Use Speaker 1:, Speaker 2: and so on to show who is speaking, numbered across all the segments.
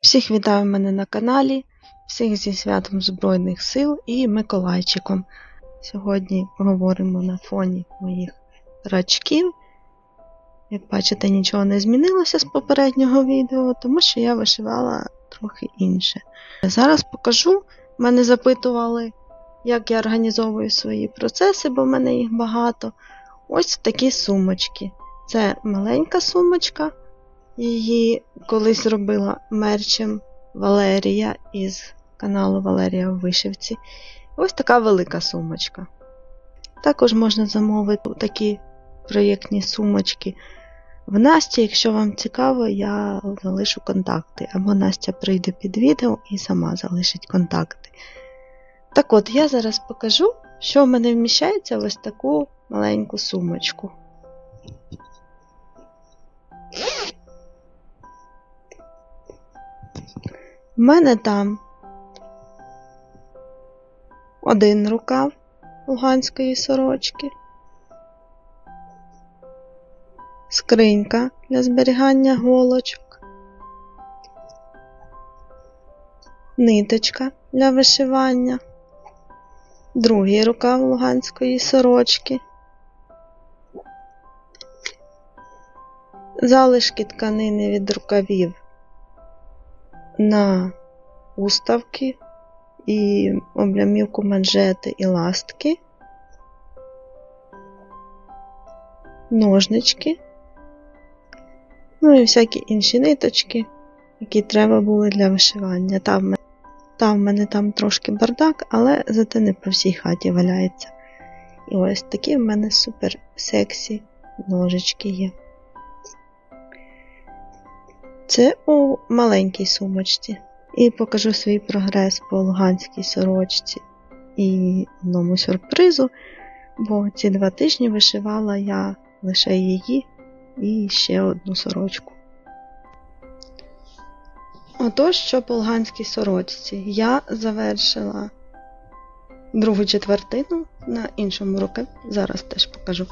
Speaker 1: Всіх вітаю мене на каналі, всіх зі святом Збройних сил і Миколайчиком. Сьогодні говоримо на фоні моїх рачків. Як бачите, нічого не змінилося з попереднього відео, тому що я вишивала трохи інше. Зараз покажу. Мене запитували, як я організовую свої процеси, бо в мене їх багато. Ось такі сумочки. Це маленька сумочка. Її колись робила мерчем Валерія із каналу Валерія в Вишивці. Ось така велика сумочка. Також можна замовити такі проєктні сумочки в Насті. Якщо вам цікаво, я залишу контакти. Або Настя прийде під відео і сама залишить контакти. Так от, я зараз покажу, що в мене вміщається в ось таку маленьку сумочку. В мене там один рукав луганської сорочки, скринька для зберігання голочок, ниточка для вишивання, другий рукав луганської сорочки, залишки тканини від рукавів на уставки і облямівку манжети і ластки, ножнички, ну і всякі інші ниточки, які треба були для вишивання. Там, там в мене там трошки бардак, але зате не по всій хаті валяється. І ось такі в мене супер сексі ножички є. Це у маленькій сумочці. І покажу свій прогрес по луганській сорочці і одному сюрпризу, бо ці два тижні вишивала я лише її і ще одну сорочку. Отож, що по луганській сорочці, я завершила другу четвертину на іншому рукаві, зараз теж покажу,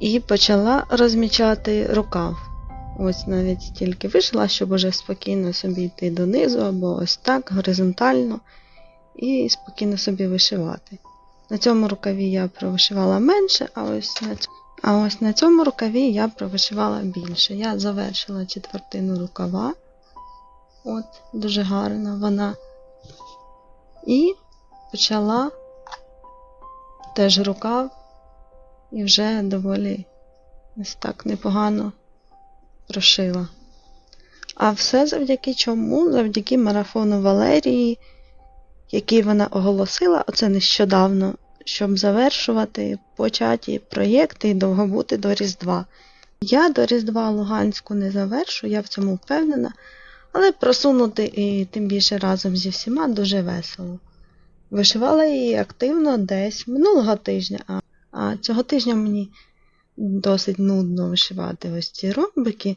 Speaker 1: і почала розмічати рукав. Ось навіть стільки вишила, щоб уже спокійно собі йти донизу, або ось так, горизонтально, і спокійно собі вишивати. На цьому рукаві я провишивала менше, а ось на цьому, а ось на цьому рукаві я провишивала більше. Я завершила четвертину рукава. От, дуже гарна вона. І почала теж рукав, і вже доволі ось так непогано прошила. А все завдяки чому? Завдяки марафону Валерії, який вона оголосила, оце нещодавно, щоб завершувати початі проєкти і довго бути до Різдва. Я до Різдва Луганську не завершу, я в цьому впевнена, але просунути і тим більше разом зі всіма дуже весело. Вишивала її активно десь минулого тижня, а цього тижня мені досить нудно вишивати ось ці ромбики,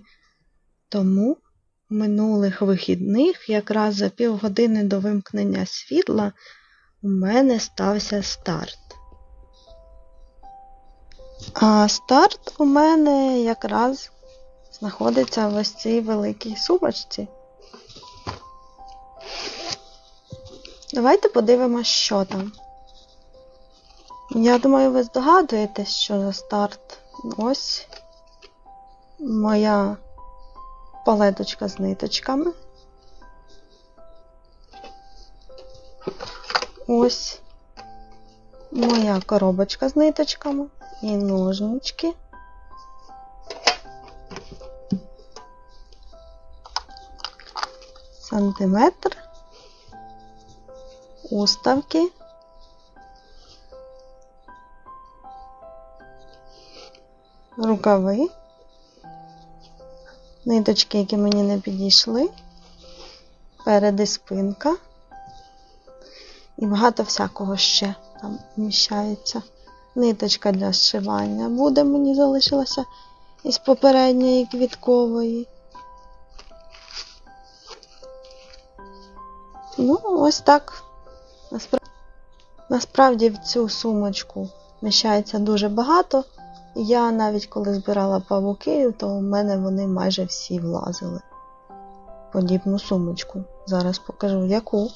Speaker 1: тому минулих вихідних, якраз за півгодини до вимкнення світла, у мене стався старт. А старт у мене якраз знаходиться в ось цій великій сумочці. Давайте подивимося, що там. Я думаю, ви здогадуєтесь, що за старт. Ось моя палеточка з ниточками. Ось моя коробочка з ниточками і ножнички. Сантиметр, уставки. Рукави, ниточки, які мені не підійшли, переди спинка і багато всякого ще там вміщається. Ниточка для зшивання буде, мені залишилася із попередньої квіткової. Ну, ось так. Насправді в цю сумочку вміщається дуже багато. Я навіть коли збирала павуки, то в мене вони майже всі влазили. подібну сумочку. Зараз покажу яку.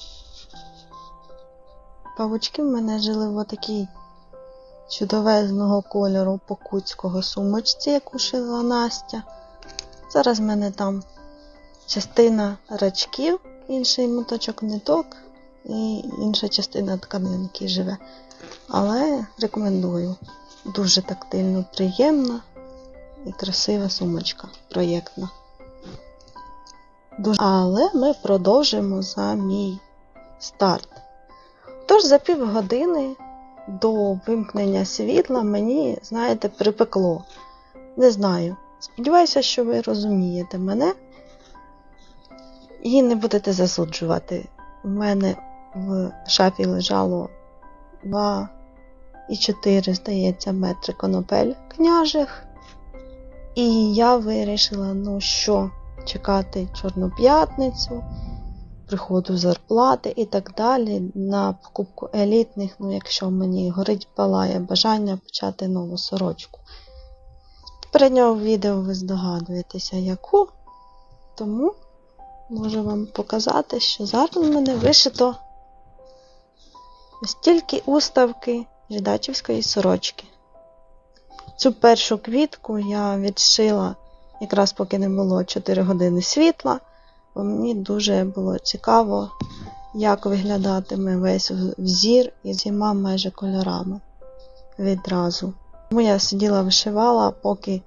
Speaker 1: Павучки в мене жили в отакій чудовезного кольору покутського сумочці, яку шила Настя. Зараз в мене там частина рачків, інший моточок ниток і інша частина тканинки живе. Але рекомендую. Дуже тактильно приємна і красива сумочка проєктна. Але ми продовжимо за мій старт. Тож за півгодини до вимкнення світла мені, знаєте, припекло. Не знаю. Сподіваюся, що ви розумієте мене і не будете засуджувати. У мене в шафі лежало 2 і 4, здається, метри конопель княжих. І я вирішила, ну що, чекати Чорну п'ятницю, приходу зарплати і так далі на покупку елітних, ну якщо мені горить палає бажання почати нову сорочку. Попереднього відео ви здогадуєтеся, яку, тому можу вам показати, що зараз в мене вишито ось тільки уставки жидачівської сорочки. Цю першу квітку я відшила якраз поки не було 4 години світла, бо мені дуже було цікаво, як виглядатиме весь взір і зима майже кольорами відразу. Тому я сиділа вишивала, поки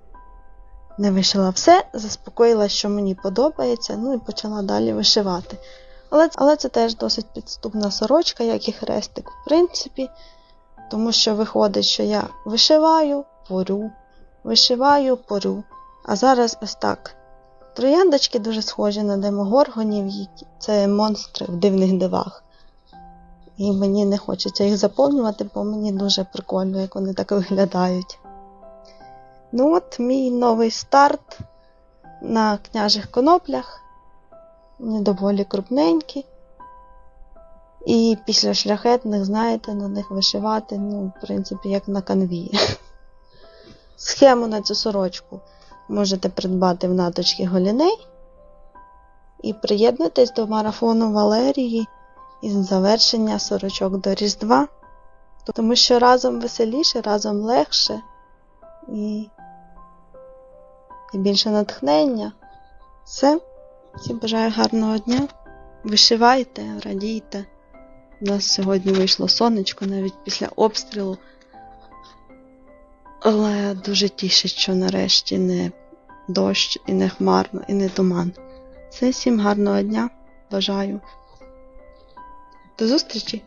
Speaker 1: не вишила все, заспокоїла, що мені подобається, ну і почала далі вишивати. Але, але це теж досить підступна сорочка, як і хрестик, в принципі, тому що виходить, що я вишиваю, порю, вишиваю, порю. А зараз ось так. Трояндочки дуже схожі на демогоргонів, це монстри в дивних дивах. І мені не хочеться їх заповнювати, бо мені дуже прикольно, як вони так виглядають. Ну от, мій новий старт на княжих коноплях. Вони доволі крупненькі. І після шляхетних, знаєте, на них вишивати, ну, в принципі, як на канві. Схему на цю сорочку можете придбати в наточці Голіней і приєднуйтесь до марафону Валерії із завершення сорочок до Різдва. Тому що разом веселіше, разом легше і, і більше натхнення. Все. Всім бажаю гарного дня. Вишивайте, радійте. У нас сьогодні вийшло сонечко навіть після обстрілу. Але дуже тішить, що нарешті не дощ, і не хмарно, і не туман. Це всім гарного дня. Бажаю. До зустрічі!